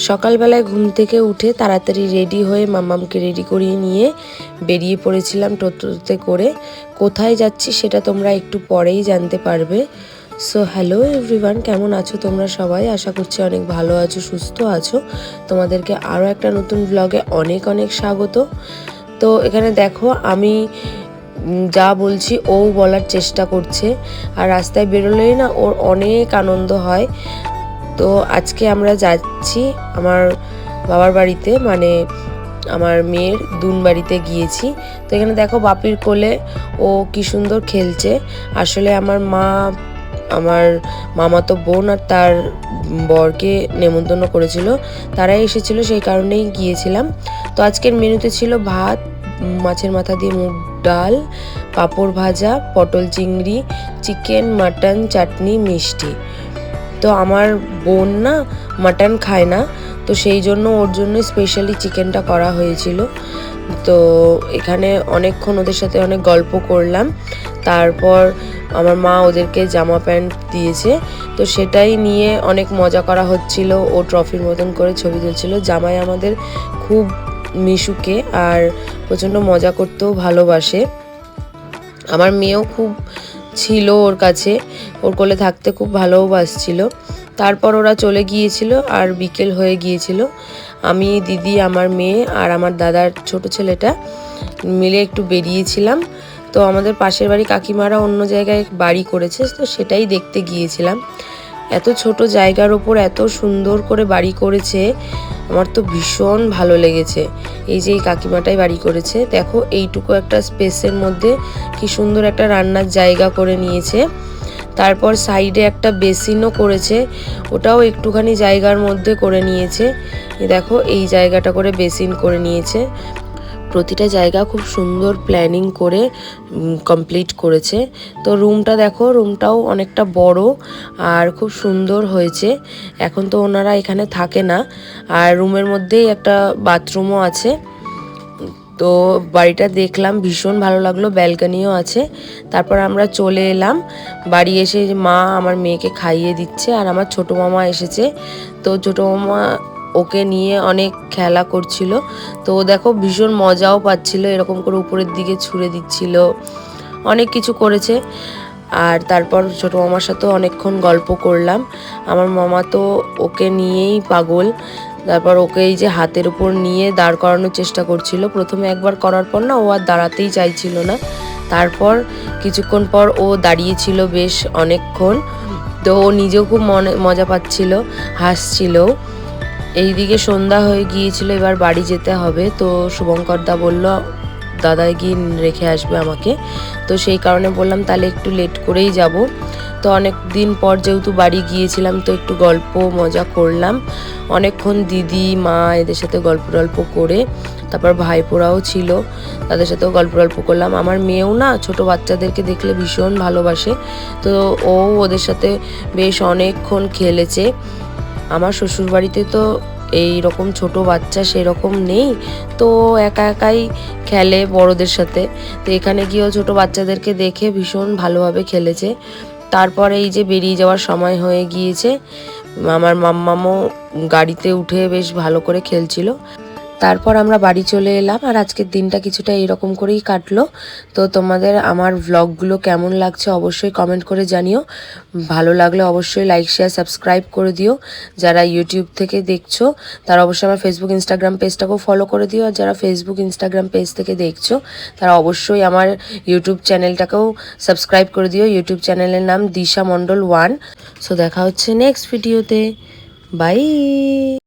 সকালবেলায় ঘুম থেকে উঠে তাড়াতাড়ি রেডি হয়ে মামামকে রেডি করিয়ে নিয়ে বেরিয়ে পড়েছিলাম টোটোতে করে। কোথায় যাচ্ছি সেটা তোমরা একটু পরেই জানতে পারবে। সো হ্যালো এভরিওয়ান কেমন আছো তোমরা সবাই? আশা করছি অনেক ভালো আছো, সুস্থ আছো। তোমাদেরকে আরও একটা নতুন ব্লগে অনেক অনেক স্বাগত। তো, এখানে দেখো আমি যা বলছি ও বলার চেষ্টা করছে। আর রাস্তায় বেরোলেই না ওর অনেক আনন্দ হয়। তো আজকে আমরা যাচ্ছি আমার বাবার বাড়িতে মানে আমার মেয়ের দুন বাড়িতে গিয়েছি। তো এখানে দেখো বাপির কোলে ও কি সুন্দর খেলছে। আসলে আমার মা, আমার মামাতো বোন আর তার বরকে নেমন্তন্ন করেছিল। তারাই এসেছিল, সেই কারণেই গিয়েছিলাম। তো আজকের মেনুতে ছিল ভাত, মাছের মাথা দিয়ে মুগ ডাল, পাঁপড় ভাজা, পটল চিংড়ি, চিকেন, মাটন, চাটনি, মিষ্টি। তো আমার বোন না মাটন খায় না, তো সেই জন্য ওর জন্য স্পেশালি চিকেনটা করা হয়েছিল। তো এখানে অনেকক্ষণ ওদের সাথে অনেক গল্প করলাম। তারপর আমার মা ওদেরকে জামা প্যান্ট দিয়েছে। তো সেটাই নিয়ে অনেক মজা করা হচ্ছিল। ও ট্রফির মতন করে ছবি তুলছিল। জামাই আমাদের খুব মিশুকে আর প্রচণ্ড মজা করতেও ভালোবাসে। আমার মেয়েও খুব ছিল ওর কাছে। ওর কোলে থাকতে খুব ভালোবাসছিল তারপর ওরা চলে গিয়েছিল আর বিকেল হয়ে গিয়েছিল। আমি, দিদি, আমার মেয়ে আর আমার দাদার ছোট ছেলেটা মিলে একটু বেরিয়েছিলাম। তো আমাদের পাশের বাড়ি কাকিমারা অন্য জায়গায় বাড়ি করেছে, তো সেটাই দেখতে গিয়েছিলাম। এত ছোট জায়গার ওপর এত সুন্দর করে বাড়ি করেছে, আমার তো ভীষণ ভালো লেগেছে। এই যে এই কাকিমাটাই বাড়ি করেছে, দেখো এইটুকু একটা স্পেসের মধ্যে কি সুন্দর একটা রান্নার জায়গা করে নিয়েছে। তারপর সাইডে একটা বেসিনও করেছে, ওটাও একটুখানি জায়গার মধ্যে করে নিয়েছে। দেখো এই জায়গাটা করে বেসিন করে নিয়েছে। প্রতিটা জায়গা খুব সুন্দর প্ল্যানিং করে কমপ্লিট করেছে। তো রুমটা দেখো রুমটাও অনেকটা বড় আর খুব সুন্দর হয়েছে। এখন তো ওনারা এখানে থাকে না। আর রুমের মধ্যেই একটা বাথরুমও আছে। তো বাড়িটা দেখলাম, ভীষণ ভালো লাগল ব্যালকানিও আছে। তারপর আমরা চলে এলাম। বাড়ি এসে মা আমার মেয়েকে খাইয়ে দিচ্ছে আর আমার ছোটো মামা এসেছে। তো ছোটো মামা ওকে নিয়ে অনেক খেলা করছিল। তো দেখো ভীষণ মজাও পাচ্ছিল, এরকম করে উপরের দিকে ছুঁড়ে দিচ্ছিল, অনেক কিছু করেছে। আর তারপর ছোটো মামার সাথেও অনেকক্ষণ গল্প করলাম। আমার মামা তো ওকে নিয়েই পাগল। তারপর ওকে এই যে হাতের উপর নিয়ে দাঁড় করানোর চেষ্টা করছিল। প্রথমে একবার করার পর না ও আর দাঁড়াতেই চাইছিল না। তারপর কিছুক্ষণ পর ও দাঁড়িয়েছিল বেশ অনেকক্ষণ। তো ও নিজেও খুব মনে, মজা পাচ্ছিল, হাসছিল। এইদিকে সন্ধ্যা হয়ে গিয়েছিল, এবার বাড়ি যেতে হবে। তো শুভঙ্কর দা বলল দাদাই গিয়ে রেখে আসবে আমাকে। তো সেই কারণে বললাম, তাহলে একটু লেট করেই যাব। তো অনেক দিন পর যেহেতু বাড়ি গিয়েছিলাম, তো একটু গল্প মজা করলাম। অনেকক্ষণ দিদি, মা এদের সাথে গল্প টল্প করে, তারপর ভাইপোরাও ছিল, তাদের সাথেও গল্প টল্প করলাম। আমার মেয়েও না, ছোট বাচ্চাদেরকে দেখলে ভীষণ ভালোবাসে। তো ও ওদের সাথে বেশ অনেকক্ষণ খেলেছে। আমার শ্বশুর বাড়িতে তো এই রকম ছোট বাচ্চা সেরকম নেই, তো একা একাই খেলে বড়দের সাথে। তো এখানে গিয়েও ছোট বাচ্চাদেরকে দেখে ভীষণ ভালোভাবে খেলেছে। তারপরে এই যে বেরিয়ে যাওয়ার সময় হয়ে গিয়েছে, আমার মাম্মামও গাড়িতে উঠে বেশ ভালো করে খেলছিল। তারপর আমরা বাড়ি চলে এলাম আর আজকের দিনটা কিছুটা এরকম করেই কাটলো। তো তোমাদের আমার ভ্লগগুলো কেমন লাগছে অবশ্যই কমেন্ট করে জানিও। ভালো লাগলে অবশ্যই লাইক শেয়ার সাবস্ক্রাইব করে দিও। যারা ইউটিউব থেকে দেখছ, তারা অবশ্যই আমার ফেসবুক ইনস্টাগ্রাম পেজটাকেও ফলো করে দিও। আর যারা ফেসবুক ইনস্টাগ্রাম পেজ থেকে দেখছ, তারা অবশ্যই আমার ইউটিউব চ্যানেলটাকেও সাবস্ক্রাইব করে দিও। ইউটিউব চ্যানেলের নাম দিশা মণ্ডল ওয়ান সো দেখা হচ্ছে নেক্সট ভিডিওতে বাই